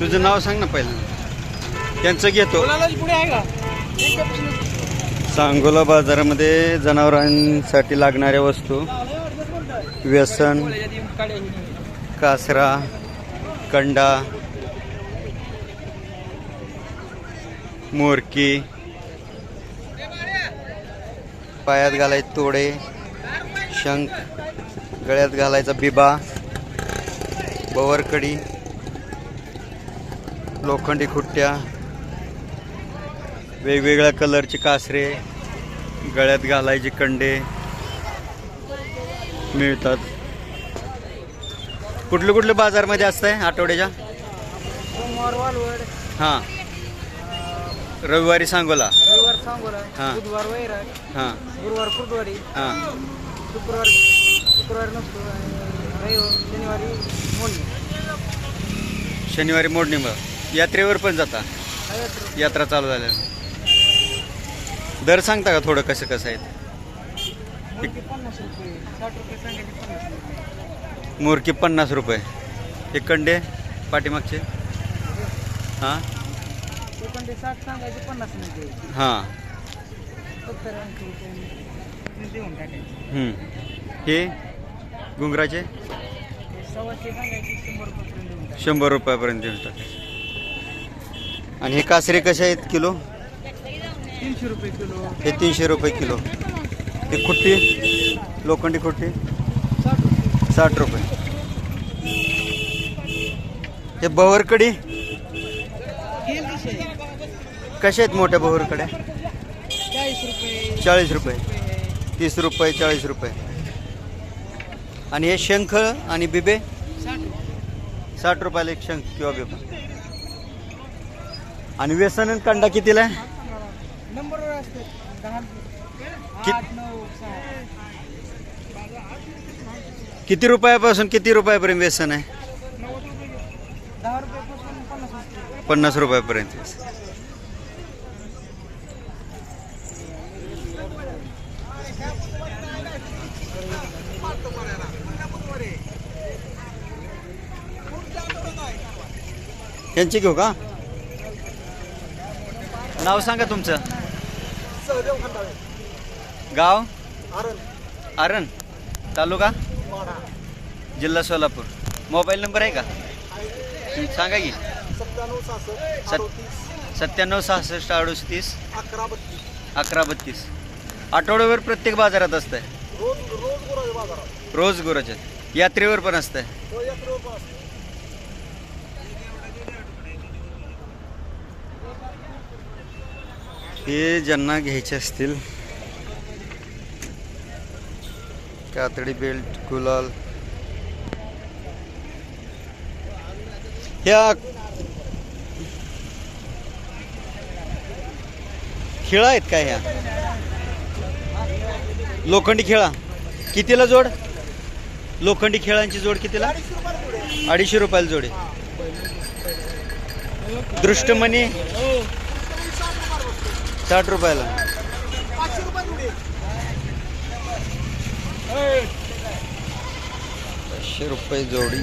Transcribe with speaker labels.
Speaker 1: तुझं नाव सांग ना पहिलं त्यांचं घेतो. सांगोला बाजारामध्ये जनावरांसाठी लागणाऱ्या वस्तू व्यसन कासरा कंडा मोरकी पायात घालायचे तोडे शंख गळ्यात घालायचा बिबा बवरकडी लोखंडी खुट्ट्या वेगवेगळ्या कलरचे कासरे गळ्यात घालायचे कंडे मिळतात. कुठले कुठले बाजारमध्ये असतंय आठवड्याच्या?
Speaker 2: सोमवार वालवड.
Speaker 1: हां. रविवारी सांगोला.
Speaker 2: रविवार सांगोला.
Speaker 1: हा.
Speaker 2: बुधवार वैराग.
Speaker 1: हां.
Speaker 2: गुरुवार कुर्डवाडी
Speaker 1: हां.
Speaker 2: शुक्रवार शुक्रवार नसतो शनिवारी मोडणी.
Speaker 1: शनिवारी मोडणी मग. यात्रेवर पण जाता. यात्रा चालू झाल्या दर सांगता का थोडं कसं कसं आहे मोरकी पन्नास रुपये हे कंडे पाठीमागचे. हां?
Speaker 2: ते
Speaker 1: हां. हे घुंगराचे?
Speaker 2: शंभर
Speaker 1: रुपयापर्यंत देऊन टाकायचे. आणि हे कासरे कसे आहेत किलो?
Speaker 2: तीनशे रुपये किलो.
Speaker 1: हे तीनशे रुपये किलो. हे खुट्टी? लोखंडी खुट्टी?
Speaker 2: साठ रुपये.
Speaker 1: हे बहरकडी? कशा आहेत मोठ्या बहरकड्या?
Speaker 2: चाळीस रुपये.
Speaker 1: तीस रुपये चाळीस रुपये. आणि हे शंख आणि बिबे?
Speaker 2: साठ
Speaker 1: रुपयाला एक शंख किंवा बिबा. आणि व्यसन आणि कंडा कितीला आहे?
Speaker 2: नंबरवर असते. दहा.
Speaker 1: कि-
Speaker 2: आठ नऊ सहा.
Speaker 1: किती रुपयापासून किती रुपयापर्यंत व्यसन आहे?
Speaker 2: दहा रुपयापासून पन्नास रुपये
Speaker 1: पन्नास रुपयापर्यंत. यांची घेऊ का? नाव सांगा तुमचं. गाव?
Speaker 2: आरण.
Speaker 1: तालुका? जिल्हा सोलापूर. मोबाईल नंबर आहे का? सांगा की.
Speaker 2: सत्त्याण्णव सहासष्ट
Speaker 1: सत्त्याण्णव सहासष्ट अडोतीस.
Speaker 2: अकरा बत्तीस.
Speaker 1: अकरा बत्तीस आठवड्यावर प्रत्येक बाजारात असतंय?
Speaker 2: रोज रोज गुराच्या
Speaker 1: यात्रेवर पण असतंय
Speaker 2: तो एक रोज असतो
Speaker 1: हे ज्यांना घ्यायचे असतील कातडी बेल्ट गुलाल. ह्या खिळा आहेत काय ह्या? लोखंडी खेळा. कितीला जोड? लोखंडी खेळांची जोड कितीला? अडीचशे रुपयाला जोड. आहे दृष्टमणी. साठ रुपयाला.
Speaker 2: पाचशे रुपये जुडी.
Speaker 1: पाचशे रुपये जोडी.